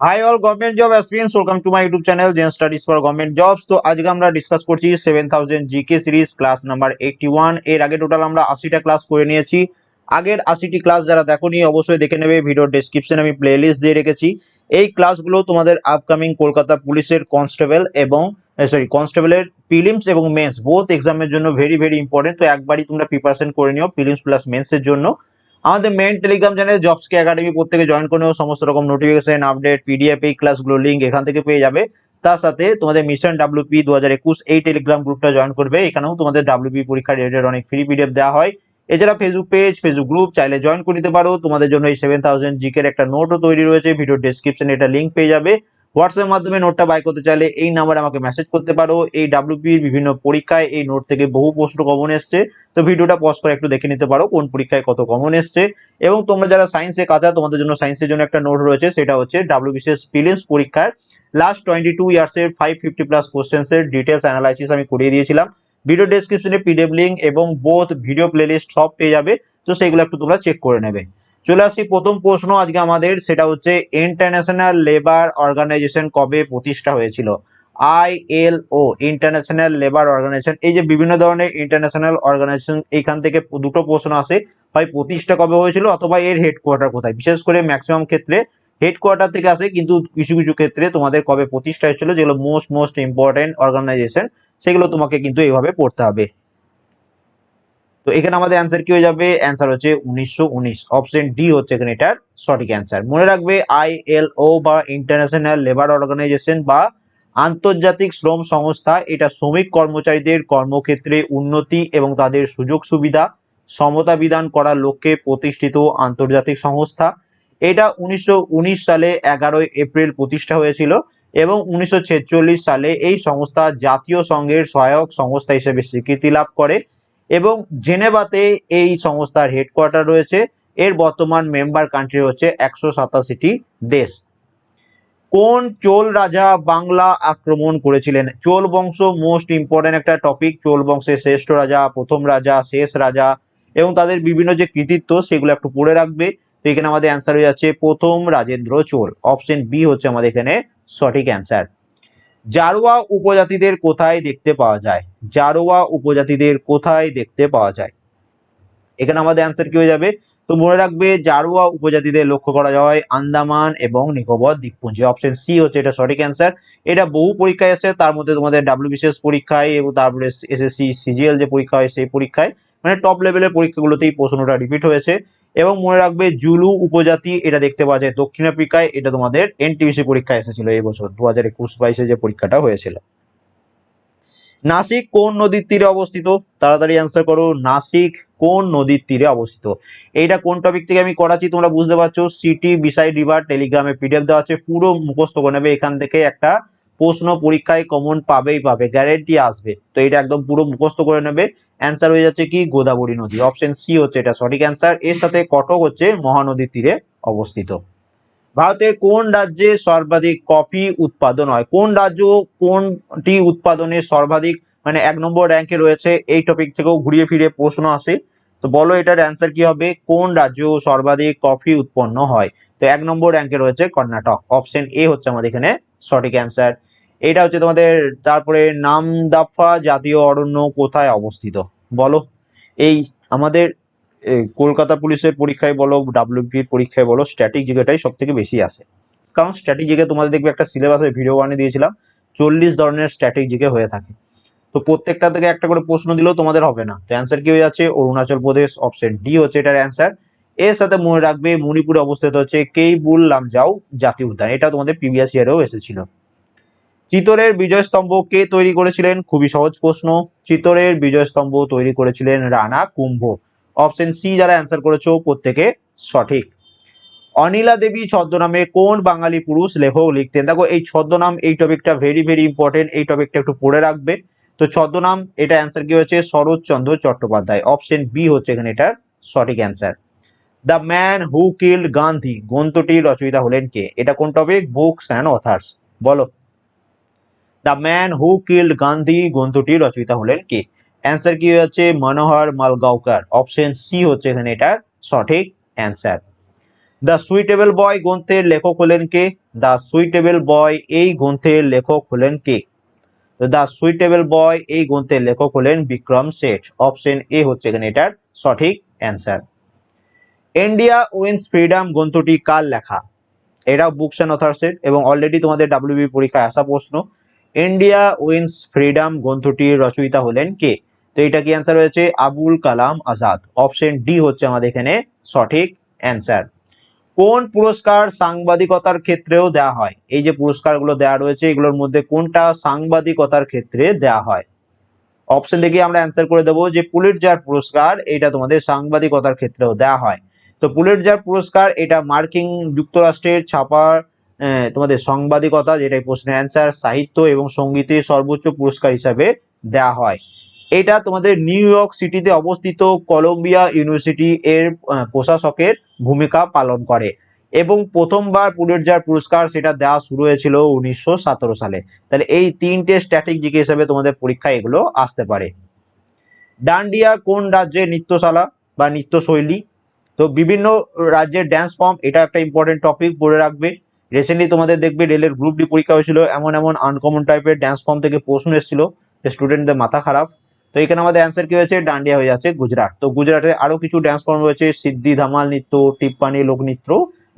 Hi all government job aspirants welcome to my YouTube channel Zen studies for government jobs তো আজকে আমরা discuss করছি seven thousand G GK series class number eighty ওয়ানের আগে total আমরা আশিটা class করে নিয়েছি। আগের আশিটি ক্লাস যারা দেখোনি, অবশ্যই দেখে নেবে। ভিডিওর ডেসক্রিপশনে আমি প্লেলিস্ট দিয়ে রেখেছি। এই ক্লাসগুলো তোমাদের আপকামিং কলকাতা পুলিশের কনস্টেবল এবং সরি কনস্টেবলের প্রিলিমস এবং মেন্স বোথ এক্সামের জন্য ভেরি ভেরি ইম্পর্টেন্ট তো একবারই তোমরা প্রিপারেশন করে নিও প্রিলিমস প্লাস মেন্সের জন্য। আমাদের মেন টেলিগ্রাম চ্যানেল জবস কে একাডেমি প্রত্যেকে জয়েন করে সমস্ত রকম নোটিফিকেশন আপডেট পিডিএফ এই ক্লাসগুলো লিঙ্ক এখান থেকে পেয়ে যাবে। তার সাথে তোমাদের মিশন ডাব্লিউপি দু হাজার একুশ, এই টেলিগ্রাম গ্রুপটা জয়েন করবে। এখানেও তোমাদের ডাব্লিউপি পরীক্ষা রিলেটেড অনেক ফ্রি পিডিএফ দেওয়া হয়। এছাড়া ফেসবুক পেজ ফেসবুক গ্রুপ চাইলে জয়েন করে নিতে পারো। তোমাদের জন্য এই সেভেন থাউজেন্ড জিকের একটা নোটও তৈরি রয়েছে। ভিডিও ডেসক্রিপশনে এটা লিঙ্ক পেয়ে যাবে। হোয়াটসঅ্যাপের মাধ্যমে নোটটা বাই করতে চাইলে এই নাম্বারে আমাকে মেসেজ করতে পারো। এই ডাব্লিউপির বিভিন্ন পরীক্ষায় এই নোট থেকে বহু প্রশ্ন কমন এসছে। তো ভিডিওটা পজ করে একটু দেখে নিতে পারো কোন পরীক্ষায় কত কমন এসছে। এবং তোমরা যারা সায়েন্সে কাঁচা, তোমাদের জন্য সায়েন্সের জন্য একটা নোট রয়েছে, সেটা হচ্ছে ডাব্লিউবিসিএস প্রিলিমস পরীক্ষার লাস্ট টোয়েন্টি টু ইয়ার্সের ফাইভ ফিফটি প্লাস কোশ্চেন্স এর ডিটেলস অ্যানালাইসিস আমি করিয়ে দিয়েছিলাম। ভিডিও ডেসক্রিপশনে পিডিএফ লিঙ্ক এবং বোথ ভিডিও প্লেলিস্ট সব পেয়ে যাবে। তো সেগুলো একটু তোমরা চেক করে নেবে। চলে আসি প্রথম প্রশ্ন আজকে আমাদের, সেটা হচ্ছে ইন্টারন্যাশনাল লেবার অর্গানাইজেশন কবে প্রতিষ্ঠা হয়েছিল? আইএলও ইন্টারন্যাশনাল লেবার অর্গানাইজেশন এই যে বিভিন্ন ধরনের ইন্টারন্যাশনাল অর্গানাইজেশন এখান থেকে দুটো প্রশ্ন আসে হয় প্রতিষ্ঠা কবে হয়েছিল অথবা এর হেডকোয়ার্টার কোথায়? বিশেষ করে ম্যাক্সিমাম ক্ষেত্রে হেডকোয়ার্টার থেকে আসে, কিন্তু কিছু কিছু ক্ষেত্রে তোমাদের কবে প্রতিষ্ঠা হয়েছিল, যেগুলো মোস্ট মোস্ট ইম্পর্টেন্ট অর্গানাইজেশন সেগুলো তোমাকে কিন্তু এইভাবে পড়তে হবে। তো এখানে আমাদের অ্যান্সার কি হয়ে যাবে? অ্যান্সার হচ্ছে উনিশশো উনিশ। অপশন ডি হচ্ছে এখানে এটার সঠিক অ্যান্সার মনে রাখবে আইএলও বা ইন্টারন্যাশনাল লেবার অর্গানাইজেশন বা আন্তর্জাতিক শ্রম সংস্থা, এটা শ্রমিক কর্মচারীদের কর্মক্ষেত্রে উন্নতি এবং তাদের সুযোগ সুবিধা, সমতা বিধান করার লক্ষ্যে প্রতিষ্ঠিত আন্তর্জাতিক সংস্থা। এটা উনিশশো উনিশ সালে এগারোই এপ্রিল প্রতিষ্ঠা হয়েছিল এবং উনিশশো ছেচল্লিশ সালে এই সংস্থা জাতীয় সংঘের সহায়ক সংস্থা হিসেবে স্বীকৃতি লাভ করে। এবং জেনেভাতে এই সংস্থার হেডকোয়ার্টার রয়েছে। এর বর্তমান মেম্বার কান্ট্রি হচ্ছে একশো সাতাশিটি দেশ। কোন চোল রাজা বাংলা আক্রমণ করেছিলেন? চোল বংশ মোস্ট ইম্পর্টেন্ট একটা টপিক চোল বংশের শ্রেষ্ঠ রাজা, প্রথম রাজা, শেষ রাজা এবং তাদের বিভিন্ন যে কৃতিত্ব সেগুলো একটু পড়ে রাখবে। তো এখানে আমাদের অ্যান্সার হয়ে যাচ্ছে প্রথম রাজেন্দ্র চোল। অপশন বি হচ্ছে আমাদের এখানে সঠিক অ্যান্সার জারোয়া উপজাতিদের কোথায় দেখতে পাওয়া যায়? জারোয়া উপজাতিদের কোথায় দেখতে পাওয়া যায়? এখানে আমাদের অ্যান্সার কি হয়ে যাবে? তো মনে রাখবে, জারোয়া উপজাতিদের লক্ষ্য করা যায় আন্দামান এবং নিকোবর দ্বীপপুঞ্জে। অপশন সি হচ্ছে এটা সঠিক অ্যান্সার এটা বহু পরীক্ষায় এসে তার মধ্যে তোমাদের ডাব্লিউবিসিএস পরীক্ষায় এবং তারপরে এস এসএসসি সিজিএল যে পরীক্ষা হয়, সেই পরীক্ষায়। মানে টপ লেভেলের পরীক্ষাগুলোতেই প্রশ্নটা রিপিট হয়েছে। এবং মনে রাখবে জুলু উপজাতি এটা দেখতে পাওয়া যায়। দক্ষিণ আফ্রিকায় এটা তোমাদের এনটিভিসি পরীক্ষা এসেছিল এই বছর দু হাজার একুশ বাইশে যে পরীক্ষাটা হয়েছিল। নাসিক কোন নদীর তীরে অবস্থিত? তাড়াতাড়ি অ্যান্সার করো, নাসিক কোন নদীর তীরে অবস্থিত? এইটা কোন টপিক থেকে আমি করাচ্ছি তোমরা বুঝতে পারছ? সিটি বিসাইড রিভার টেলিগ্রামে পিডিএফ দেওয়া আছে, পুরো মুখস্থ করে নেবে। এখান থেকে একটা প্রশ্ন পরীক্ষায় কমন পাবেই পাবে গ্যারেন্টি আসবে। তো এটা একদম পুরো মুখস্থ করে নেবে। অ্যান্সার হয়ে যাচ্ছে কি? গোদাবরী নদী। অপশন সি হচ্ছে এটা সঠিক অ্যান্সার এর সাথে কটক হচ্ছে মহানদীর তীরে অবস্থিত। ভারতের কোন রাজ্যে সর্বাধিক কফি উৎপাদন হয়? কোন রাজ্য কোনটি উৎপাদনে সর্বাধিক মানে এক নম্বর র্যাঙ্কে রয়েছে? এই টপিক থেকেও ঘুরিয়ে ফিরে প্রশ্ন আসে। তো বলো এটার অ্যান্সার কি হবে? কোন রাজ্য সর্বাধিক কফি উৎপন্ন হয়? তো এক নম্বর র্যাঙ্কে রয়েছে কর্ণাটক। অপশন এ হচ্ছে আমাদের এখানে সঠিক অ্যান্সার এটা হচ্ছে তোমাদের তারপরে নামদাফা জাতীয় অরণ্য কোথায় অবস্থিত? বলো। এই আমাদের কলকাতা পুলিশের পরীক্ষায় বলো ডাব্লিউপির পরীক্ষায় বলো স্ট্যাটিক জিকেটাই সব থেকে বেশি আসে। কারণ স্ট্যাটিক জিকে তোমাদের দেখবে একটা সিলেবাসের ভিডিও বানিয়ে দিয়েছিলাম, চল্লিশ ধরনের স্ট্যাটিক জিকে হয়ে থাকে। তো প্রত্যেকটা থেকে একটা করে প্রশ্ন দিলেও তোমাদের হবে না। তো অ্যান্সার কি হয়ে যাচ্ছে? অরুণাচল প্রদেশ অপশন ডি হচ্ছে এটার অ্যান্সার এর সাথে মনে রাখবে, মণিপুরে অবস্থিত হচ্ছে, কেই কেইবুল লামজাও জাতীয় উদ্যান। এটা তোমাদের প্রিভিয়াস ইয়ারেও এসেছিল। চিতরের বিজয়স্তম্ভ কে তৈরি করেছিলেন? খুবই সহজ প্রশ্ন। চিতরের বিজয়স্তম্ভ তৈরি করেছিলেন রানা কুম্ভ। অপশন সি যারা অ্যান্সার করেছ, প্রত্যেকে সঠিক। অনিলা দেবী ছদ্মনামে কোন বাঙালি পুরুষ লেখক লিখতেন? দেখো, এই ছদ্মনাম, এই টপিকটা ভেরি ভেরি ইম্পর্টেন্ট এই টপিকটা একটু পড়ে রাখবে। তো ছদ্মনাম, এটা অ্যান্সার কি হচ্ছে শরৎচন্দ্র চট্টোপাধ্যায়। অপশন বি হচ্ছে এখানে এটার সঠিক answer the man who killed Gandhi গ্রন্থটির রচয়িতা হলেন কে? এটা কোন টপিক বুকস অ্যান্ড অথার্স বলো। The man who killed Gandhi গ্রন্থটি রচয়িতা হলেন কে? অ্যান্সার কি হচ্ছে মনোহর মালগাঁওকার। অপশন সি হচ্ছে এখানে এটার সঠিক অ্যান্সার দ্য সুইটেবল বয় গ্রন্থের লেখক হলেন কে? দ্য সুইটেবল বয় এই গ্রন্থের লেখক হলেন কে? দ্য সুইটেবল বয় এই গ্রন্থের লেখক হলেন বিক্রম শেঠ অপশন এ হচ্ছে এখানে এটার সঠিক অ্যান্সার ইন্ডিয়া উইন্স ফ্রিডম গ্রন্থটি কার লেখা? এটা বুকস অ্যান্ড অথার্সের এবং অলরেডি তোমাদের ডাব্লিউবি পরীক্ষায় আসা প্রশ্ন। ইন্ডিয়া উইন্স ফ্রিডম গ্রন্থটির রচয়িতা হলেন কে? তো এটা কি অ্যান্সার হয়েছে আবুল কালাম আজাদ। অপশন ডি হচ্ছে আমাদের এখানে সঠিক অ্যান্সার কোন পুরস্কার সাংবাদিকতার ক্ষেত্রেও দেওয়া হয়? এই যে পুরস্কারগুলো দেওয়া রয়েছে, এগুলোর মধ্যে কোনটা সাংবাদিকতার ক্ষেত্রে দেওয়া হয়? অপশন দেখে আমরা অ্যান্সার করে দেবো যে পুলিটজার পুরস্কার এটা তোমাদের সাংবাদিকতার ক্ষেত্রেও দেওয়া হয়। তো পুলিটজার পুরস্কার এটা মার্কিন যুক্তরাষ্ট্রের ছাপার তোমাদের সাংবাদিকতা যেটা এই প্রশ্নের অ্যান্সার সাহিত্য এবং সঙ্গীতের সর্বোচ্চ পুরস্কার হিসাবে দেওয়া হয়। এটা তোমাদের নিউ ইয়র্ক সিটিতে অবস্থিত কলম্বিয়া ইউনিভার্সিটি এর প্রশাসকের ভূমিকা পালন করে এবং প্রথমবার পুলিটজার পুরস্কার সেটা দেওয়া শুরু হয়েছিল উনিশশো সতেরো সালে। তাহলে এই তিনটে স্ট্যাটিক জিকে হিসেবে তোমাদের পরীক্ষায় এগুলো আসতে পারে। ডান্ডিয়া কোন রাজ্যের নৃত্যশালা বা নৃত্যশৈলী? তো বিভিন্ন রাজ্যের ড্যান্স ফর্ম এটা একটা ইম্পর্টেন্ট টপিক পড়ে রাখবে। রিসেন্টলি তোমাদের দেখবে রেলের গ্রুপ ডি পরীক্ষা হয়েছিল, এমন এমন আনকমন টাইপের ড্যান্স ফর্ম থেকে প্রশ্ন এসেছিল, যে স্টুডেন্টদের মাথা খারাপ। তো এখানে আমাদের অ্যান্সার কি হয়েছে? ডান্ডিয়া হয়ে যাচ্ছে গুজরাট। তো গুজরাটে আরও কিছু ড্যান্স ফর্ম রয়েছে, সিদ্ধি, ধামাল নৃত্য, টিপ্পানি, লোকনৃত্য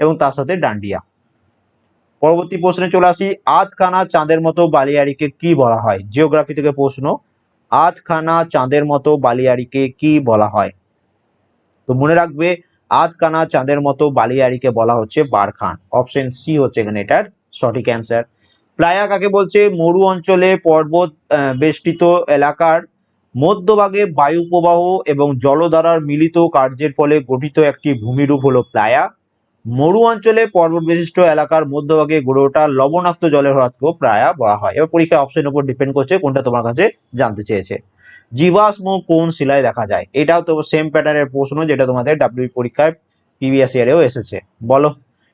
এবং তার সাথে ডান্ডিয়া। পরবর্তী প্রশ্নে চলে আসি আধখানা চাঁদের মতো বালিয়াড়িকে কি বলা হয়? জিওগ্রাফি থেকে প্রশ্ন আধখানা চাঁদের মতো বালিয়াড়িকে কি বলা হয়? তো মনে রাখবে আধখানা চাঁদের মতো বালিয়াড়িকে বলা হচ্ছে বারখান। অপশন সি হচ্ছে এখানে এটার সঠিক অ্যান্সার প্লায়া কাকে বলছে? মরু অঞ্চলে পর্বত বেষ্টিত এলাকার মধ্যভাগে বায়ু প্রবাহ এবং জলধারার মিলিত কার্যের ফলে গঠিত একটি ভূমিরূপ হলো প্লায়া। মরু অঞ্চলে পর্বত বিশিষ্ট এলাকার মধ্যভাগে গড়ে ওঠা লবণাক্ত জলের হ্রদকেও প্লায়া বলা হয়। এবার পরীক্ষা অপশনের উপর ডিপেন্ড করছে কোনটা তোমার কাছে জানতে চেয়েছে। জীবাশ্ম কোন শিলায় দেখা যায়? এটাও তো সেম প্যাটার্নের প্রশ্ন যেটা তোমাদের ডাব্লিউ পরীক্ষায় প্রিভিয়াস ইয়ারেও এসেছে। বলো।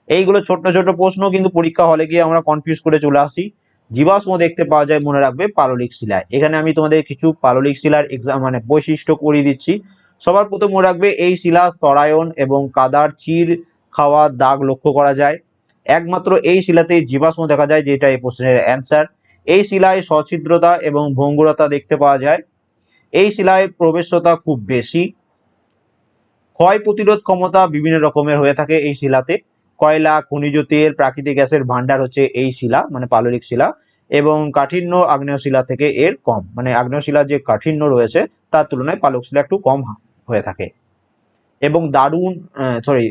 এইগুলো ছোট্ট ছোট প্রশ্ন, কিন্তু পরীক্ষা হলে গিয়ে আমরা কনফিউজ করে চলে আসি। জীবাশ্ম দেখতে পাওয়া যায় মনে রাখবে পাললিক শিলায়। এখানে আমি তোমাদের কিছু পাললিক শিলার এক্সাম মানে বৈশিষ্ট্য করিয়ে দিচ্ছি। সবার প্রথম মনে রাখবে এই শিলা স্তরায়ন এবং কাদার চির খাওয়া দাগ লক্ষ্য করা যায়। একমাত্র এই শিলাতেই জীবাশ্ম দেখা যায়, যেটা এই প্রশ্নের অ্যান্সার এই শিলায় সছিদ্রতা এবং ভঙ্গুরতা দেখতে পাওয়া যায়। এই শিলায় প্রবেশতা খুব বেশি। ক্ষয় প্রতিরোধ ক্ষমতা বিভিন্ন রকমের হয়ে থাকে এই শিলাতে। কয়লা, খনিজ তেল, প্রাকৃতিক গ্যাসের ভান্ডার হচ্ছে এই শিলা মানে পাললিক শিলা, এবং কাঠিন্য আগ্নেয় শিলা থেকে এর কম। মানে আগ্নেয় শিলা যে কাঠিন্য রয়েছে, তার তুলনায় পালক শিলা একটু কম হয়ে থাকে। এবং দারুণ সরি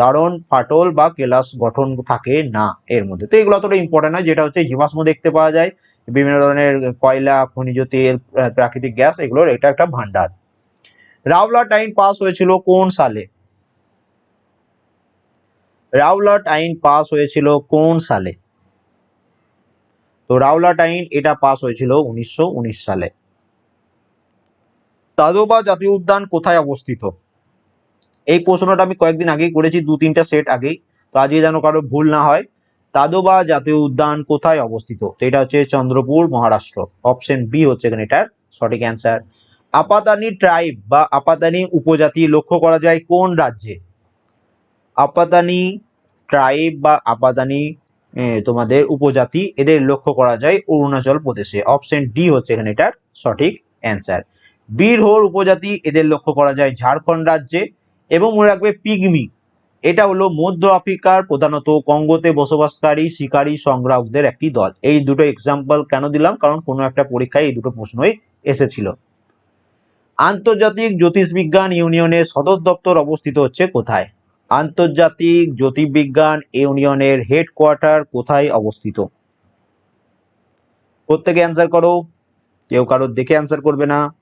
দারুণ, ফাটল বা কেলাস গঠন থাকে না এর মধ্যে। তো এগুলো অতটা ইম্পর্টেন্ট নয়, যেটা হচ্ছে জীবাশ্ম দেখতে পাওয়া যায় বিভিন্ন ধরনের কয়লা, খনিজ তেল প্রাকৃতিক গ্যাস, এগুলোর এটা একটা ভান্ডার রাওলাট আইন পাস হয়েছিল কোন সালে? রাওলাট আইন পাস হয়েছিল কোন সালে? তো রাওলাট আইন এটা পাস হয়েছিল উনিশশো উনিশ সালে। তাদোবা জাতীয় উদ্যান কোথায় অবস্থিত? এই প্রশ্নটা আমি কয়েকদিন আগেই করেছি দু তিনটা সেট আগেই। তো আজকে যেন কারও ভুল না হয় তাদোবা জাতীয় উদ্যান কোথায় অবস্থিত? তো এটা হচ্ছে চন্দ্রপুর, মহারাষ্ট্র। অপশন বি হচ্ছে এখানে এটার সঠিক অ্যান্সার। আপাতানি ট্রাইব বা আপাতানি উপজাতি লক্ষ্য করা যায় কোন রাজ্যে? আপাতানি ট্রাইব বা আপাতানি তোমাদের উপজাতি, এদের লক্ষ্য করা যায় অরুণাচল প্রদেশে। অপশন ডি হচ্ছে এখানে এটার সঠিক অ্যান্সার। বীরহোর উপজাতি, এদের লক্ষ্য করা যায় ঝাড়খণ্ড রাজ্যে। এবং মনে রাখবে পিগমি এটা হলো মধ্য আফ্রিকার প্রধানত কঙ্গোতে বসবাসকারী শিকারী সংগ্রাহকদের একটি দল। এই দুটো এক্সাম্পল কেন দিলাম? কারণ কোনো একটা পরীক্ষায় এই দুটো প্রশ্নই এসেছিল। আন্তর্জাতিক জ্যোতিষবিজ্ঞান ইউনিয়নের সদর দপ্তর অবস্থিত হচ্ছে কোথায়? আন্তর্জাতিক জ্যোতির্বিজ্ঞান ইউনিয়নের হেডকোয়ার্টার কোথায় অবস্থিত? প্রত্যেকে অ্যান্সার করো। কেউ কারোর দেখে অ্যান্সার করবে না।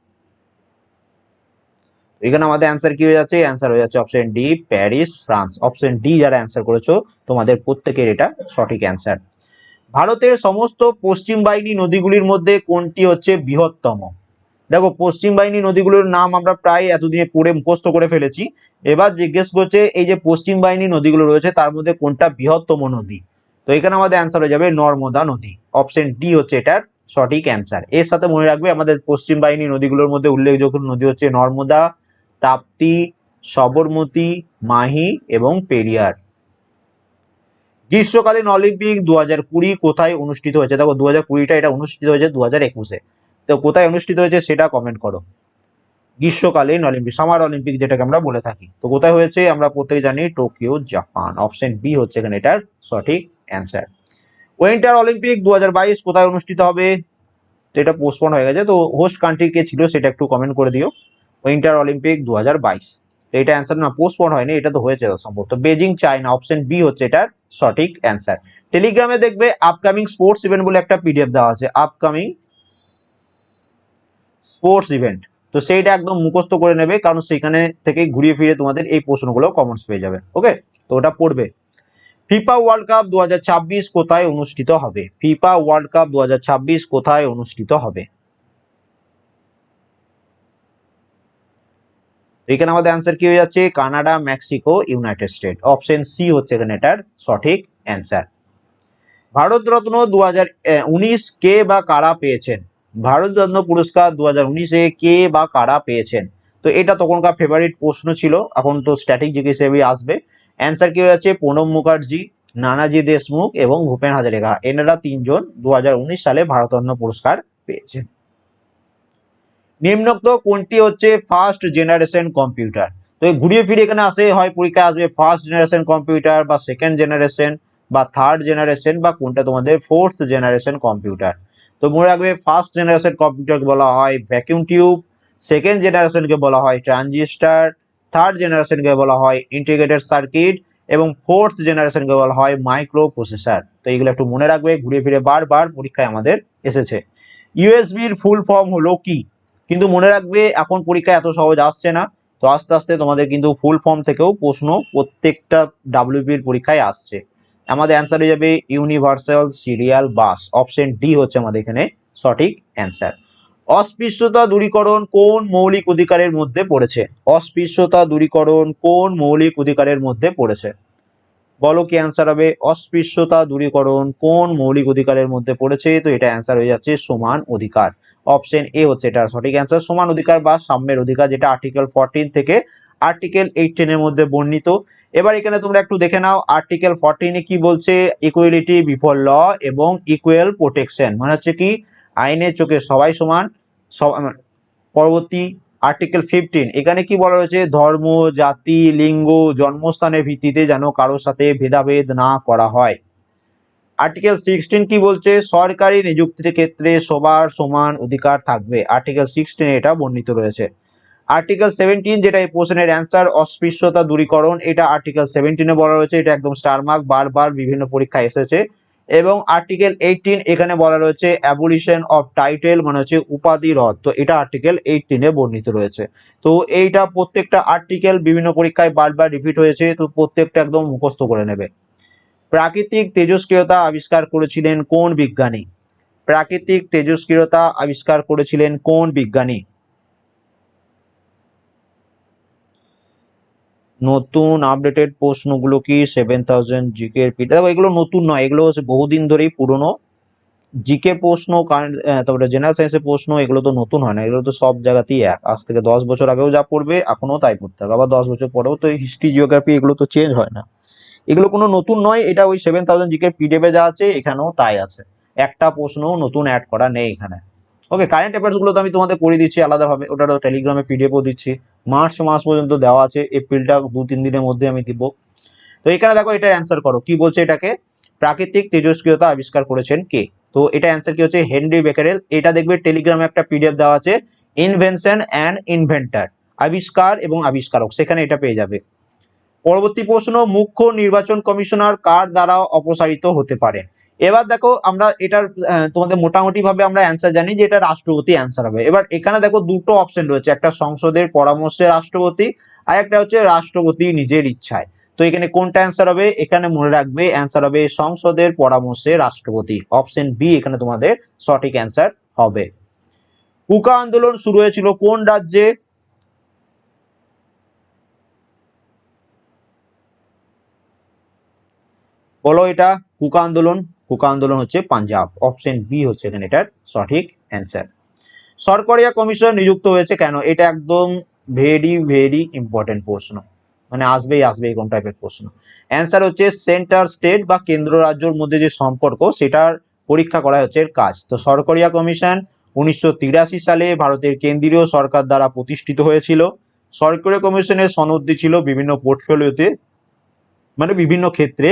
এখানে আমাদের অ্যান্সার কি হয়ে যাচ্ছে? অ্যান্সার হয়ে যাচ্ছে option D Paris France option D যারা অ্যান্সার করেছ, তোমাদের প্রত্যেকের এটা সঠিক অ্যান্সার ভারতের সমস্ত পশ্চিম বাহিনী নদীগুলির মধ্যে কোনটি হচ্ছে বৃহত্তম? দেখো, পশ্চিম বাহিনী নদীগুলোর নাম আমরা প্রায় এতদিনে পড়ে মুখস্থ করে ফেলেছি। এবার জিজ্ঞেস করছে, এই যে পশ্চিম বাহিনী নদীগুলো রয়েছে, তার মধ্যে কোনটা বৃহত্তম নদী? তো এখানে আমাদের অ্যান্সার হয়ে যাবে নর্মদা নদী। অপশন ডি হচ্ছে এটার সঠিক অ্যান্সার এর সাথে মনে রাখবে, আমাদের পশ্চিম বাহিনী নদীগুলোর মধ্যে উল্লেখযোগ্য নদী হচ্ছে নর্মদা তাপ্তি, সবরমতী, মাহি এবং পেরিয়ার। গ্রীষ্মকালীন অলিম্পিক দু হাজার কুড়ি কোথায় অনুষ্ঠিত হয়েছে? দেখো দু হাজার কুড়িটা এটা অনুষ্ঠিত হয়েছে দু হাজার একুশে। তো কোথায় অনুষ্ঠিত হয়েছে সেটা কমেন্ট করো। গ্রীষ্মকালীন অলিম্পিক, সামার অলিম্পিক যেটাকে আমরা বলে থাকি। তো কোথায় হয়েছে? আমরা প্রত্যেকে জানি টোকিও, জাপান। অপশন বি হচ্ছে এখানে এটার সঠিক অ্যান্সার উইন্টার অলিম্পিক দু হাজার বাইশ কোথায় অনুষ্ঠিত হবে? তো এটা পোস্টপন হয়ে গেছে। তো হোস্ট কান্ট্রি কে ছিল সেটা একটু কমেন্ট করে দিও। উইন্টার অলিম্পিক দু হাজার এটা অ্যান্সার না পোস্টপন হয়নি, এটা তো হয়েছে সম্ভব। তো বেজিং চায়না অপশন বি হচ্ছে এটার সঠিক অ্যান্সার টেলিগ্রামে দেখবে আপকামিং স্পোর্টস ইভেন্ট বলে একটা পিডিএফ দেওয়া আছে আপকামিং স্পোর্টস ইভেন্ট তো সেইটা একদম মুখস্থ করে নেবে, কারণ সেখানে থেকে ঘুরিয়ে ফিরে তোমাদের এই প্রশ্নগুলো কমন্স পেয়ে যাবে ওকে তো ওটা পড়বে। ফিফা ওয়ার্ল্ড কাপ দুহাজার ছাব্বিশ কোথায় অনুষ্ঠিত হবে? ফিফা ওয়ার্ল্ড কাপ দুহাজার ছাব্বিশ কোথায় অনুষ্ঠিত হবে? এখানে আমাদের অ্যান্সার কি হয়ে যাচ্ছে? Canada, Mexico, United State. Option C হচ্ছে এখানে এটার সঠিক অ্যান্সার ভারতরত্ন দু হাজার উনিশ কে বা কারা পেয়েছেন? ভারতরত্ন পুরস্কার দু হাজার উনিশে কে বা কারা পেয়েছেন? তো এটা তখনকার ফেভারিট প্রশ্ন ছিল। এখন তো স্ট্যাটিক জিকে হিসেবে আসবে। অ্যান্সার কি হয়ে যাচ্ছে? প্রণব মুখার্জি, নানাজি দেশমুখ এবং ভূপেন হাজারিকা। এনারা তিনজন দু হাজার উনিশ সালে ভারতরত্ন পুরস্কার পেয়েছেন। নিম্নোক্ত কোনটি হচ্ছে ফার্স্ট জেনারেশন কম্পিউটার তো ঘুরিয়ে ফিরে এখানে আসে, হয় পরীক্ষায় আসবে ফার্স্ট জেনারেশন কম্পিউটার বা সেকেন্ড জেনারেশন বা থার্ড জেনারেশন বা কোনটা তোমাদের ফোর্থ জেনারেশন কম্পিউটার তো মনে রাখবে ফার্স্ট জেনারেশন কম্পিউটারকে বলা হয় ভ্যাকিউম টিউব সেকেন্ড জেনারেশনকে বলা হয় ট্রানজিস্টার থার্ড জেনারেশনকে বলা হয় ইন্টিগ্রেটেড সার্কিট এবং ফোর্থ জেনারেশনকে বলা হয় মাইক্রো প্রসেসর তো এইগুলো একটু মনে রাখবে ঘুরে ফিরে বারবার পরীক্ষায় আমাদের এসেছে। ইউএসবির ফুল ফর্ম হলো কি? কিন্তু মনে রাখবে, এখন পরীক্ষা এত সহজ আসছে না। তো আস্তে আস্তে তোমাদের কিন্তু ফুল ফর্ম থেকেও প্রশ্ন প্রত্যেকটা ডাব্লিউপির পরীক্ষায় আসছে। আমাদের অ্যান্সার হয়ে যাবে universal serial bus option D হচ্ছে আমাদের এখানে সঠিক অ্যান্সার অস্পৃশ্যতা দূরীকরণ কোন মৌলিক অধিকারের মধ্যে পড়েছে? অস্পৃশ্যতা দূরীকরণ কোন মৌলিক অধিকারের মধ্যে পড়েছে? বলো কি অ্যান্সার হবে? অস্পৃশ্যতা দূরীকরণ কোন মৌলিক অধিকারের মধ্যে পড়েছে? তো এটা অ্যান্সার হয়ে যাচ্ছে সমান অধিকার। অপশন এ হচ্ছে এটা সঠিক অ্যান্সার সমান অধিকার বা সাম্যের অধিকার যেটা আর্টিকেল ফোরটিন থেকে আর্টিকেল এইটিনের মধ্যে বর্ণিত। এবার এখানে তোমরা একটু দেখে নাও আর্টিকেল ফোরটিনে কি বলছে? ইকুয়ালিটি বিফোর ল এবং ইকুয়াল প্রোটেকশন মানে হচ্ছে কি? আইনের চোখে সবাই সমান পরবর্তী আর্টিকেল ফিফটিন এখানে কি বলা রয়েছে? ধর্ম, জাতি, লিঙ্গ, জন্মস্থানের ভিত্তিতে যেন কারোর সাথে ভেদাভেদ না করা হয়। আর্টিকেল সিক্সটিন কি বলছে? সরকারি নিযুক্তির ক্ষেত্রে সবার সমান অধিকার থাকবে। আর্টিকেল সিক্সটিন এটা বর্ণিত রয়েছে। আর্টিকেল সেভেন্টিন যেটা এই প্রশ্নের অ্যান্সার অস্পৃশ্যতা দূরীকরণ, এটা আর্টিকেল সেভেন্টিনে বলা রয়েছে। এটা একদম স্টার মার্ক বারবার বিভিন্ন পরীক্ষায় এসেছে। এবং আর্টিকেল এইটিন এখানে বলা রয়েছে অ্যাবলিশন অফ টাইটেল মানে হচ্ছে উপাধি রদ। তো এটা আর্টিকেল এইটিনে বর্ণিত রয়েছে। তো এইটা প্রত্যেকটা আর্টিকেল বিভিন্ন পরীক্ষায় বারবার রিপিট হয়েছে, তো প্রত্যেকটা একদম মুখস্থ করে নেবে। প্রাকৃতিক তেজস্ক্রিয়তা আবিষ্কার করেছিলেন কোন বিজ্ঞানী? প্রাকৃতিক তেজস্ক্রিয়তা আবিষ্কার করেছিলেন কোন বিজ্ঞানী? নতুন আপডেটেড প্রশ্নগুলো কি সেভেন থাউজেন্ড জিকে পিঠে দেখো, এগুলো নতুন নয়, এগুলো হচ্ছে বহুদিন ধরেই পুরনো। জিকে প্রশ্ন তারপরে জেনারেল সায়েন্সের প্রশ্ন, এগুলো তো নতুন হয় না, এগুলো তো সব জায়গাতেই এক। আজ থেকে দশ বছর আগেও যা পড়বে, এখনও তাই পড়তে হবে। আবার দশ বছর পরেও তো হিস্ট্রি জিওগ্রাফি এগুলো তো চেঞ্জ হয় না। এগুলো কোনো নতুন নয়, এটা ওই সেভেন থাউজেন্ড জিকে পিডিএফে যা আছে, এখানেও তাই আছে। একটা প্রশ্নও নতুন অ্যাড করা নেই এখানে। ওকে কারেন্ট অ্যাফেয়ার্সগুলো তো আমি তোমাদের করে দিচ্ছি আলাদাভাবে। তো টেলিগ্রামে পিডিএফও দিচ্ছি। মার্চ মাস পর্যন্ত দেওয়া আছে। এপ্রিলটা দু তিন দিনের মধ্যে আমি দিব। তো এখানে দেখো, এটা অ্যান্সার করো। কি বলছে এটাকে? প্রাকৃতিক তেজস্ক্রিয়তা আবিষ্কার করেছেন কে? তো এটা অ্যান্সার কি হচ্ছে? হেনরি বেকারেল এটা দেখবে টেলিগ্রামে একটা পিডিএফ দেওয়া আছে। ইনভেনশন অ্যান্ড ইনভেন্টার আবিষ্কার এবং আবিষ্কারক। সেখানে এটা পেয়ে যাবে। পরবর্তী প্রশ্ন, মুখ্য নির্বাচন কমিশনার কার দ্বারা অপসারিত হতে পারে? এবার দেখো আমরা এটার তোমাদের মোটামুটি ভাবে আমরা অ্যান্সার জানি যে এটা রাষ্ট্রপতি অ্যান্সার হবে। এবার এখানে দেখো দুটো অপশন রয়েছে, একটা সংসদের পরামর্শে রাষ্ট্রপতি আর একটা হচ্ছে রাষ্ট্রপতি নিজের ইচ্ছায়। তো এখানে কোনটা অ্যান্সার হবে? এখানে মনে রাখবে অ্যান্সার হবে সংসদের পরামর্শে রাষ্ট্রপতি। অপশন বি এখানে তোমাদের সঠিক অ্যান্সার হবে। কুকা আন্দোলন শুরু হয়েছিল কোন রাজ্যে? বলো এটা কুকা আন্দোলন। কুকা আন্দোলন হচ্ছে পাঞ্জাব। অপশন বি হচ্ছে এখানে এটার সঠিক অ্যান্সার সরকারিয়া কমিশন নিযুক্ত হয়েছে কেন? এটা একদম ভেরি ভেরি ইম্পর্টেন্ট প্রশ্ন। মানে আসবেই আসবে এরকম টাইপের প্রশ্ন। অ্যান্সার হচ্ছে সেন্টার স্টেট বা কেন্দ্র রাজ্যর মধ্যে যে সম্পর্ক, সেটার পরীক্ষা করা হচ্ছে এর কাজ। তো সরকারিয়া কমিশন উনিশশো তিরাশি সালে ভারতের কেন্দ্রীয় সরকার দ্বারা প্রতিষ্ঠিত হয়েছিল। সরকারি কমিশনের সনদটি ছিল বিভিন্ন পোর্টফোলিওতে মানে বিভিন্ন ক্ষেত্রে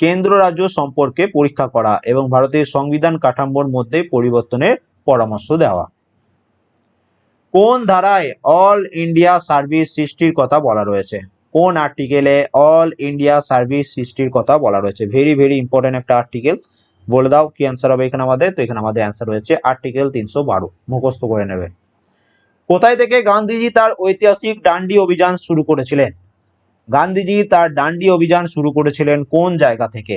কেন্দ্র রাজ্য সম্পর্কে পরীক্ষা করা এবং ভারতের সংবিধান কাঠামোর মধ্যে পরিবর্তনের পরামর্শ দেওয়া। কোন ধারায় অল ইন্ডিয়া সার্ভিস সৃষ্টির কথা বলা রয়েছে? কোন আর্টিকেলে অল ইন্ডিয়া সার্ভিস সৃষ্টির কথা বলা রয়েছে? ভেরি ভেরি ইম্পর্টেন্ট একটা আর্টিকেল বলে দাও, কি অ্যান্সার হবে এখানে আমাদের? তো এখানে আমাদের অ্যান্সার রয়েছে আর্টিকেল তিনশো বারো। মুখস্থ করে নেবে। কোথায় থেকে গান্ধীজি তার ঐতিহাসিক ডান্ডি অভিযান শুরু করেছিলেন? গান্ধীজি তার ডান্ডি অভিযান শুরু করেছিলেন কোন জায়গা থেকে?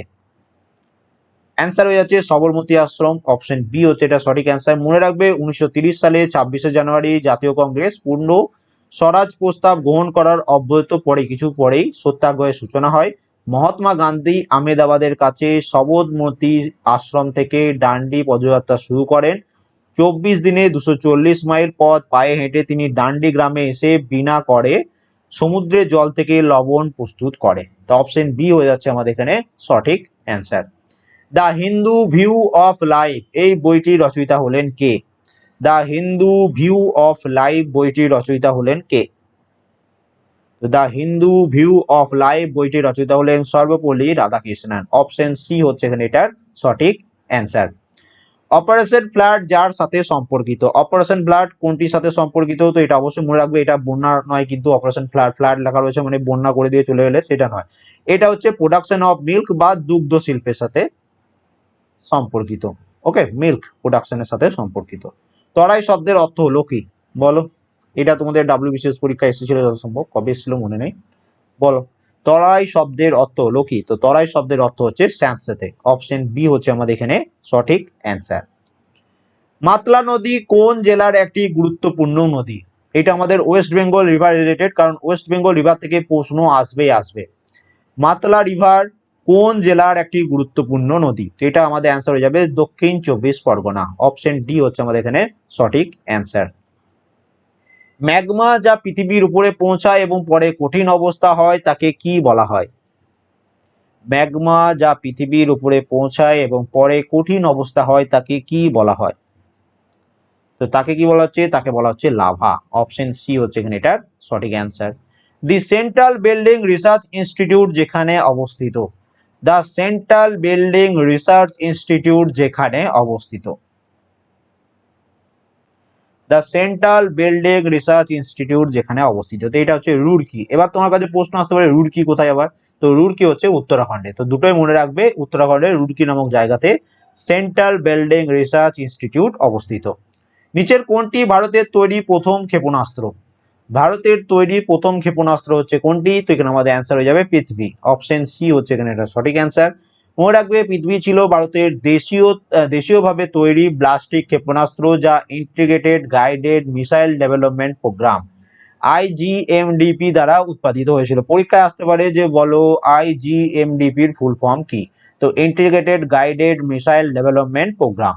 অ্যান্সার হয়ে যাচ্ছে সবরমতী আশ্রম অপশন বি হচ্ছে এটা সঠিক অ্যান্সার মনে রাখবে উনিশশো সালে ছাব্বিশে জানুয়ারি জাতীয় কংগ্রেস পূর্ণ। স্বরাজ প্রস্তাব গ্রহণ করার অব্যহত পরে, কিছু পরেই সত্যাগ্রহের সূচনা হয়। মহাত্মা গান্ধী আহমেদাবাদের কাছে সবরমতী আশ্রম থেকে ডান্ডি পদযাত্রা শুরু করেন। চব্বিশ দিনে দুশো মাইল পথ পায়ে হেঁটে তিনি ডান্ডি গ্রামে এসে বিনা করে সমুদ্রের জল থেকে লবণ প্রস্তুত করে। তো অপশন বি হয়ে যাচ্ছে আমাদের এখানে সঠিক answer the Hindu view of life এই বইটির রচয়িতা হলেন কে? The Hindu view of life বইটির রচয়িতা হলেন কে? The Hindu view of life বইটির রচয়িতা হলেন সর্বপল্লী রাধাকৃষ্ণন। অপশন সি হচ্ছে এখানে এটার সঠিক অ্যান্সার অপারেশন ফ্লাড যার সাথে সম্পর্কিত। অপারেশন ফ্লাড কোনটির সাথে সম্পর্কিত, তো এটা অবশ্যই মনে রাখবে, এটা বন্যা নয় কিন্তু অপারেশন ফ্লাড ফ্লাড লেখা রয়েছে মানে বন্যা করে দিয়ে চলে গেলে সেটা নয়। এটা হচ্ছে প্রোডাকশন অফ মিল্ক বা দুগ্ধ শিল্পের সাথে সম্পর্কিত। ওকে মিল্ক প্রোডাকশনের সাথে সম্পর্কিত। তরাই শব্দের অর্থ হলো কি? বলো। এটা তোমাদের ডাব্লিউ বিশেষ পরীক্ষা এসেছিল, যত সম্ভব। কবে এসেছিল মনে নেই। বলো। তরাই শব্দের অর্থ হলো কি? তো তরাই শব্দের অর্থ হচ্ছে স্যাঁতস্যাঁতে অপশন বি হচ্ছে আমাদের এখানে সঠিক অ্যান্সার মাতলা নদী কোন জেলার একটি গুরুত্বপূর্ণ নদী? এটা আমাদের ওয়েস্ট বেঙ্গল রিভার রিলেটেড কারণ ওয়েস্ট বেঙ্গল রিভার থেকে প্রশ্ন আসবেই আসবে। মাতলা রিভার কোন জেলার একটি গুরুত্বপূর্ণ নদী? তো এটা আমাদের অ্যান্সার হয়ে যাবে দক্ষিণ চব্বিশ পরগনা। অপশন ডি হচ্ছে আমাদের এখানে সঠিক অ্যান্সার ম্যাগমা যা পৃথিবীর উপরে পৌঁছায় এবং পরে কঠিন অবস্থা হয়, তাকে কি বলা হয়? ম্যাগমা যা পৃথিবীর উপরে পৌঁছায় এবং পরে কঠিন অবস্থা হয়, তাকে কি বলা হয়? তো তাকে কি বলা হচ্ছে? তাকে বলা হচ্ছে লাভা। অপশন সি হচ্ছে এখানে এটার সঠিক answer. The central building research institute যেখানে অবস্থিত। The central building research institute যেখানে অবস্থিত। The central building research institute যেখানে অবস্থিত। তো এটা হচ্ছে রুড়কি এবার তোমার কাছে প্রশ্ন আসতে পারে রুড়কি কোথায় আবার? তো রুড়কি হচ্ছে উত্তরাখণ্ডে। তো দুটোই মনে রাখবে, উত্তরাখণ্ডের রুড়কি নামক জায়গাতে সেন্ট্রাল বিল্ডিং রিসার্চ ইনস্টিটিউট অবস্থিত। নিচের কোনটি ভারতের তৈরি প্রথম ক্ষেপণাস্ত্র? ভারতের তৈরি প্রথম ক্ষেপণাস্ত্র হচ্ছে কোনটি? তো এখানে আমাদের অ্যান্সার হয়ে যাবে পৃথিবী। অপশন সি হচ্ছে এখানে এটা সঠিক অ্যান্সার মনে রাখবে, পৃথিবী ছিল ভারতের দেশীয় দেশীয়ভাবে তৈরি ব্লাস্টিক ক্ষেপণাস্ত্র যা integrated guided missile development programme IGMDP দ্বারা উৎপাদিত হয়েছিল। পরীক্ষায় আসতে পারে যে বলো আইজিএমডিপির ফুল ফর্ম কি? তো integrated guided missile development programme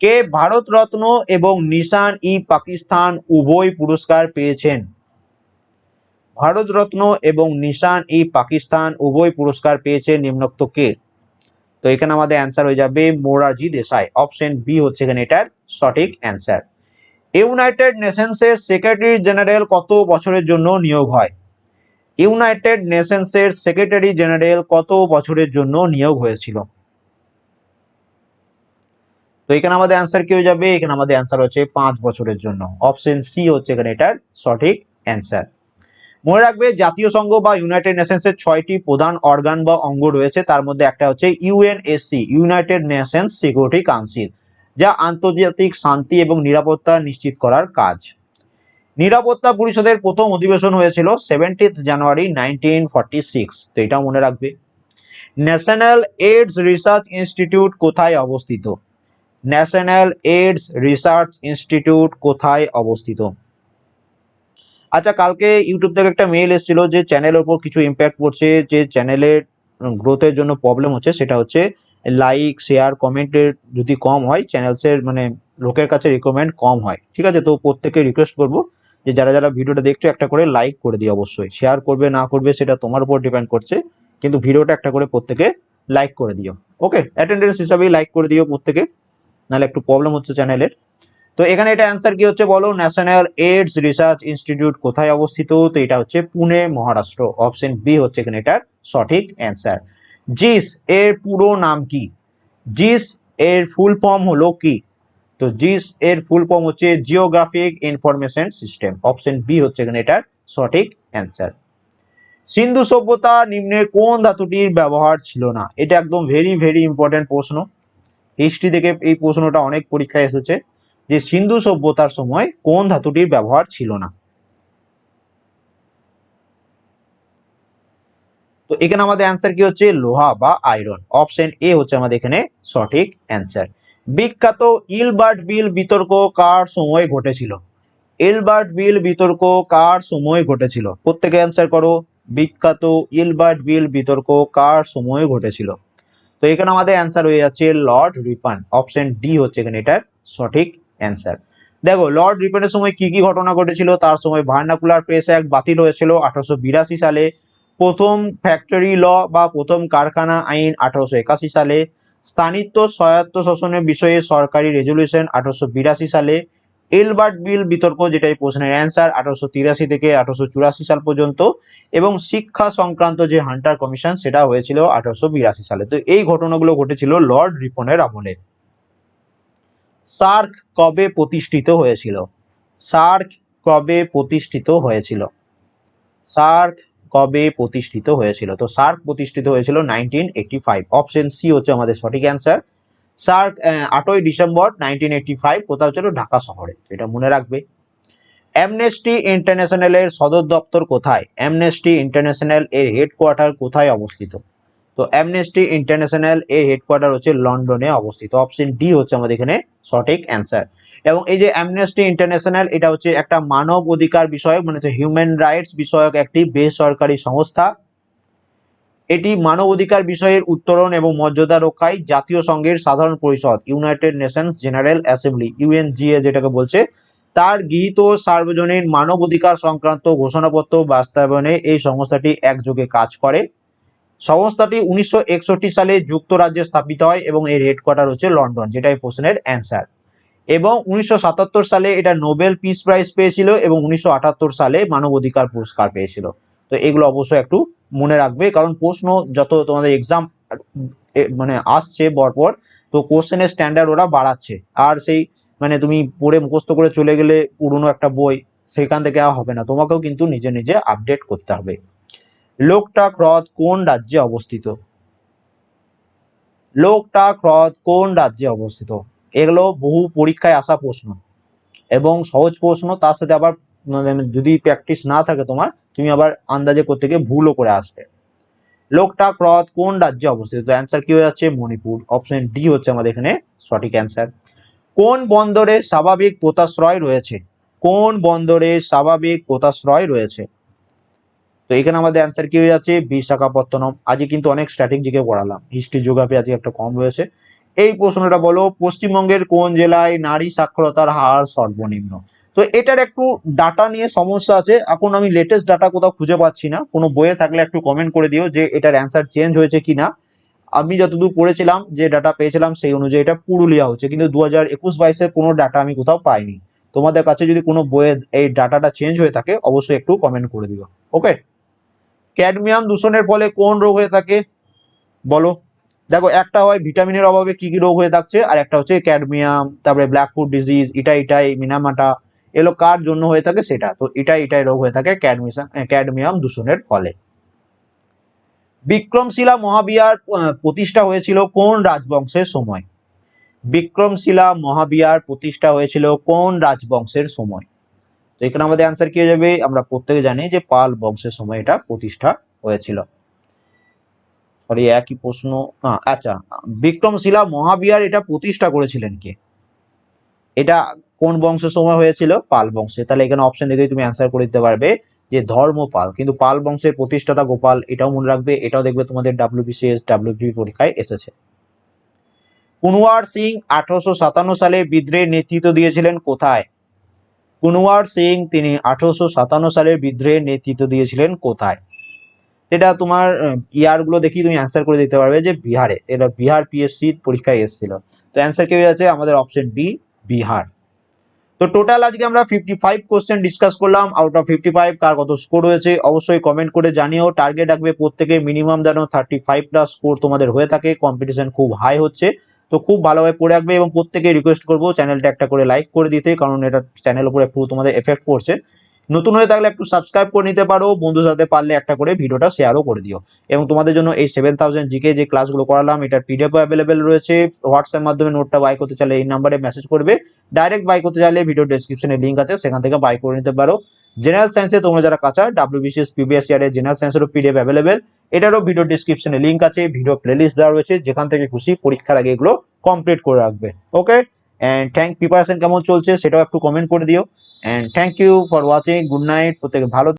কে ভারতরত্ন এবং নিশান ই পাকিস্তান উভয় পুরস্কার পেয়েছেন? ভারতরত্ন এবং নিশান ই পাকিস্তান উভয় পুরস্কার পেয়েছে নিম্নোক্ত কে? তো এখানে আমাদের অ্যান্সার হয়ে যাবে মোরারজি দেশাই। অপশন বি হচ্ছে এখানে এটার সঠিক অ্যান্সার ইউনাইটেড নেশনসের সেক্রেটারি জেনারেল কত বছরের জন্য নিয়োগ হয়? ইউনাইটেড নেশনসের সেক্রেটারি জেনারেল কত বছরের জন্য নিয়োগ হয়েছিল? তো এখানে আমাদের অ্যান্সার কি হয়ে যাবে? এখানে আমাদের অ্যান্সার হচ্ছে পাঁচ বছরের জন্য। অপশন সি হচ্ছে এখানে এটার সঠিক অ্যান্সার মনে রাখবে, জাতীয় সংঘ বা ইউনাইটেড নেশনসের ছয়টি প্রধান অর্গান বা অঙ্গ রয়েছে। তার মধ্যে একটা হচ্ছে UNSC United Nations Security Council যা আন্তর্জাতিক শান্তি এবং নিরাপত্তা নিশ্চিত করার কাজ। নিরাপত্তা পরিষদের প্রথম অধিবেশন হয়েছিল seventieth January nineteen forty six তো এটাও মনে রাখবে। ন্যাশনাল এইডস রিসার্চ ইনস্টিটিউট কোথায় অবস্থিত? ন্যাশনাল এইডস রিসার্চ ইনস্টিটিউট কোথায় অবস্থিত? আচ্ছা কালকে ইউটিউব থেকে একটা মেল এসেছিল যে চ্যানেলের উপর কিছু ইম্প্যাক্ট পড়ছে, যে চ্যানেলের গ্রোথের জন্য প্রবলেম হচ্ছে, সেটা হচ্ছে লাইক শেয়ার কমেন্টের যদি কম হয় চ্যানেলসের মানে লোকের কাছে রিকমেন্ড কম হয়, ঠিক আছে? তো প্রত্যেকে রিকোয়েস্ট করব যে যারা যারা ভিডিওটা দেখছ, একটা করে লাইক করে দিও অবশ্যই। শেয়ার করবে, না করবে, সেটা তোমার উপর ডিপেন্ড করছে, কিন্তু ভিডিওটা একটা করে প্রত্যেকে লাইক করে দিও। ওকে অ্যাটেন্ডেন্স হিসাবেই লাইক করে দিও প্রত্যেকে, নাহলে একটু প্রবলেম হচ্ছে চ্যানেলের তো এখানে এটা অ্যান্সার কি হচ্ছে বলো? ন্যাশনাল এইডস রিসার্চ ইনস্টিটিউট কোথায় অবস্থিত? তো এটা হচ্ছে পুনে, মহারাষ্ট্র। অপশন বি হচ্ছে এখানে এটার সঠিক অ্যান্সার জিস এর পুরো নাম কি? জিস এর ফুল ফর্ম হলো কি? তো জিস এর ফুল ফর্ম হচ্ছে geographic information system option B হচ্ছে এখানে এটার সঠিক অ্যান্সার সিন্ধু সভ্যতা নিম্নের কোন ধাতুটির ব্যবহার ছিল না? এটা একদম ভেরি ভেরি ইম্পর্টেন্ট প্রশ্ন। হিস্ট্রি থেকে এই প্রশ্নটা অনেক পরীক্ষায় এসেছে। যে সিন্ধু সভ্যতার সময় কোন ধাতুটির ব্যবহার ছিল না? তো এখানে আমাদের অ্যান্সার কি হচ্ছে? লোহা বা আয়রন অপশন এ হচ্ছে আমাদের এখানে সঠিক অ্যান্সার বিখ্যাত ইলবার্ট বিল বিতর্ক কার সময় ঘটেছিল? ইলবার্ট বিল বিতর্ক কার সময় ঘটেছিল? প্রত্যেকে অ্যান্সার করো। বিখ্যাত ইলবার্ট বিল বিতর্ক কার সময় ঘটেছিল? তো এখানে আমাদের অ্যান্সার হয়ে যাচ্ছে লর্ড রিপান। অপশন ডি হচ্ছে এখানে এটার সঠিক অ্যান্সার দেখো লর্ড রিপেনের সময় কি কি ঘটনা ঘটেছিল? তার সময় ভার্নাকুলার প্রেস অ্যাক্ট বাতিল হয়েছিল আঠারোশো বিরাশি সালে। প্রথম ফ্যাক্টরি ল বা প্রথম কারখানা আইন আঠারোশো একাশি সালে। স্থানিত্ব স্বায়ত্ত শাসনের বিষয়ে সরকারি রেজলিউশন আঠারোশো বিরাশি সালে। এলবার্ট বিল বিতর্ক, যেটাই প্রশ্নের অ্যান্সার আঠারোশো তিরাশি থেকে আঠারোশো চুরাশি সাল পর্যন্ত। এবং শিক্ষা সংক্রান্ত যে হান্টার কমিশন সেটা হয়েছিল আঠারোশো বিরাশি সালে। তো এই ঘটনাগুলো ঘটেছিল লর্ড রিপনের আমলে। সার্ক কবে প্রতিষ্ঠিত হয়েছিল? সার্ক কবে প্রতিষ্ঠিত হয়েছিল? সার্ক কবে প্রতিষ্ঠিত হয়েছিল? তো সার্ক প্রতিষ্ঠিত হয়েছিল nineteen eighty five option C হচ্ছে আমাদের সঠিক অ্যান্সার সার্ক আটই ডিসেম্বর নাইনটিন এইটটি ফাইভ কোথাও হচ্ছিল ঢাকা শহরে। এটা মনে রাখবে। অ্যামনেস্টি ইন্টারন্যাশনালের সদর দপ্তর কোথায়? অ্যামনেস্টি ইন্টারন্যাশনাল এর হেডকোয়ার্টার কোথায় অবস্থিত? তো অ্যামনেস্টি ইন্টারন্যাশনাল এর হেডকোয়ার্টার হচ্ছে লন্ডনে অবস্থিত। অপশন ডি হচ্ছে আমাদের এখানে সঠিক অ্যান্সার এবং এই যে অ্যামনেস্টি ইন্টারন্যাশনাল এটা হচ্ছে একটা মানব অধিকার বিষয়ক মানে হচ্ছে হিউম্যান রাইটস বিষয়ক একটি বেসরকারি সংস্থা। এটি মানব অধিকার বিষয়ের উত্তরণ এবং মর্যাদা রক্ষায় জাতীয় সংঘের সাধারণ পরিষদ United Nations General Assembly UNGA যেটাকে বলছে, তার গৃহীত সার্বজনীন মানব অধিকার সংক্রান্ত ঘোষণাপত্র বাস্তবায়নে এই সংস্থাটি একযোগে কাজ করে। সংস্থাটি উনিশশো একষট্টি সালে যুক্তরাজ্যে স্থাপিত হয় এবং এর হেডকোয়ার্টার হচ্ছে লন্ডন যেটা এই প্রশ্নের অ্যান্সার এবং উনিশশো সাতাত্তর সালে এটা নোবেল পিস প্রাইজ পেয়েছিল এবং উনিশশো আটাত্তর সালে মানবাধিকার পুরস্কার পেয়েছিল। তো এগুলো অবশ্যই একটু মনে রাখবে, কারণ প্রশ্ন যত তোমাদের এক্সাম মানে আসছে পরপর তো কোশ্চেনের স্ট্যান্ডার্ড ওরা বাড়াচ্ছে। আর সেই মানে তুমি পড়ে মুখস্থ করে চলে গেলে পুরনো একটা বই, সেখান থেকে আর হবে না। তোমাকেও কিন্তু নিজে নিজে আপডেট করতে হবে। লোকটাক হ্রদ কোন রাজ্যে অবস্থিত? লোকটাক হ্রদ কোন রাজ্যে অবস্থিত? এগুলো বহু পরীক্ষায় আসা প্রশ্ন এবং সহজ প্রশ্ন, তার সাথে আবার মানে যদি প্র্যাকটিস না থাকে তোমার, তুমি আবার আন্দাজে করতে গিয়ে ভুলও করে আসবে। লোকটাক হ্রদ কোন রাজ্যে অবস্থিত? অ্যান্সার কি হয়ে যাচ্ছে? মণিপুর। অপশন ডি হচ্ছে আমাদের এখানে সঠিক অ্যান্সার কোন বন্দরে স্বাভাবিক পোতাশ্রয় রয়েছে? কোন বন্দরে স্বাভাবিক পোতাশ্রয় রয়েছে? তো এখানে আমাদের অ্যান্সার কি হয়ে যাচ্ছে? বিশাখাপত্তনম। আজকে কিন্তু অনেক স্ট্র্যাটেজিকে পড়ালাম। হিস্ট্রি জিওগ্রাফি আজকে একটা কম রয়েছে। এই প্রশ্নটা বলো, পশ্চিমবঙ্গের কোন জেলায় নারী সাক্ষরতার হার সর্বনিম্ন? তো এটার একটু ডাটা নিয়ে সমস্যা আছে। এখন আমি লেটেস্ট ডাটা কোথাও খুঁজে পাচ্ছি না। কোনো বইয়ে থাকলে একটু কমেন্ট করে দিও যে এটার অ্যান্সার চেঞ্জ হয়েছে কিনা। আমি যতদূর পড়েছিলাম, যে ডাটা পেয়েছিলাম সেই অনুযায়ী এটা পুরুলিয়া হচ্ছে। কিন্তু দু হাজার একুশ বাইশের কোনো ডাটা আমি কোথাও পাইনি। তোমাদের কাছে যদি কোনো বইয়ে এই ডাটাটা চেঞ্জ হয়ে থাকে, অবশ্যই একটু কমেন্ট করে দিও। ওকে ক্যাডমিয়াম দূষণের ফলে কোন রোগ হয়ে থাকে? বলো। দেখো, একটা হয় ভিটামিনের অভাবে কি কি রোগ হয়ে থাকছে, আর একটা হচ্ছে ক্যাডমিয়াম, তারপরে ব্ল্যাকফুট ডিজিজ, ইটা ইটাই, মিনামাটা এগুলো কার জন্য হয়ে থাকে সেটা। তো এটাই এটাই রোগ হয়ে থাকে ক্যাডমিয়াম দূষণের ফলে। বিক্রমশিলা মহাবিহার প্রতিষ্ঠা হয়েছিল কোন রাজবংশের সময়? বিক্রমশিলা মহাবিহার প্রতিষ্ঠা হয়েছিল কোন রাজবংশের সময়? তো এখানে আমাদের অ্যান্সার কি হয়ে যাবে? আমরা প্রত্যেকে জানি যে পাল বংশের সময় এটা প্রতিষ্ঠা হয়েছিল। সরি, একই প্রশ্ন আচ্ছা বিক্রমশিলা মহাবিহার এটা প্রতিষ্ঠা করেছিলেন কে? এটা কোন বংশের সময় হয়েছিল? পাল বংশে তাহলে এখানে অপশন দেখে তুমি অ্যান্সার করে দিতে পারবে যে ধর্মপাল, কিন্তু পাল বংশের প্রতিষ্ঠাতা গোপাল, এটাও মনে রাখবে, এটাও দেখবে তোমাদের ডাব্লিউবিসিএস ডাব্লিউবি পরীক্ষায় এসেছে। কুনওয়ার সিং আঠারোশো সাতান্ন সালে বিদ্রোহের নেতৃত্ব দিয়েছিলেন কোথায়? কুনওয়ার সিং তিনি আঠারোশো সাতান্ন সালের বিদ্রোহের নেতৃত্ব দিয়েছিলেন কোথায়? এটা তোমার ইয়ারগুলো দেখি তুমি অ্যান্সার করে দিতে পারবে যে বিহারে। এটা বিহার পিএসসি পরীক্ষায় এসেছিল। তো অ্যান্সার কি হয়ে আছে আমাদের অপশন বি বিহার। তো টোটাল আজকে আমরা ফিফটি ফাইভ কোশ্চেন ডিসকাস করলাম। আউট অফ ফিফটি ফাইভ কার কত স্কোর হয়েছে? অবশ্যই কমেন্ট করে জানিও। টার্গেট রাখবে প্রত্যেকে মিনিমাম যেন থার্টি ফাইভ প্লাস স্কোর তোমাদের হয়ে থাকে। কম্পিটিশন খুব হাই হচ্ছে। তো খুব ভালোভাবে পড়ে রাখবে এবং প্রত্যেকে রিকোয়েস্ট করব চ্যানেলটা একটা করে লাইক করে দিতে, কারণ এটা চ্যানেল উপরে পুরো তোমাদের এফেক্ট পড়ছে। নতুন হয়ে থাকলে একটু সাবস্ক্রাইব করে নিতে পারো বন্ধুর সাথে পারলে একটা করে ভিডিওটা শেয়ারও করে দিও। এবং তোমাদের জন্য এই সেভেন থাউজেন্ড জিকে যে ক্লাসগুলো করালাম, এটার পিডিএফ অ্যাভেলেবেল রয়েছে। হোয়াটসঅ্যাপ মাধ্যমে নোটটা বাই করতে চাইলে এই নাম্বারে মেসেজ করবে। ডাইরেক্ট বাই করতে চাইলে ভিডিও ডেসক্রিপশনে লিঙ্ক আছে, সেখান থেকে বাই করে নিতে পারো। জেনারেল সায়েন্সে তোমরা যারা কাঁচা ডাব্লিউবিসিএস পিবিএস ইয়ার জেনারেল সায়েন্সেরও পিডিএফ অ্যাভেলেবেল এটারও ভিডিও ডিসক্রিপশনে লিঙ্ক আছে ভিডিও প্লেলিস্ট দেওয়া রয়েছে, যেখান থেকে খুশি পরীক্ষার আগে এগুলো কমপ্লিট করে রাখবে। ওকে অ্যান্ড থ্যাংক প্রিপারেশন কেমন চলছে সেটাও একটু কমেন্ট করে দিও। And thank you for watching good night প্রত্যেকে ভালো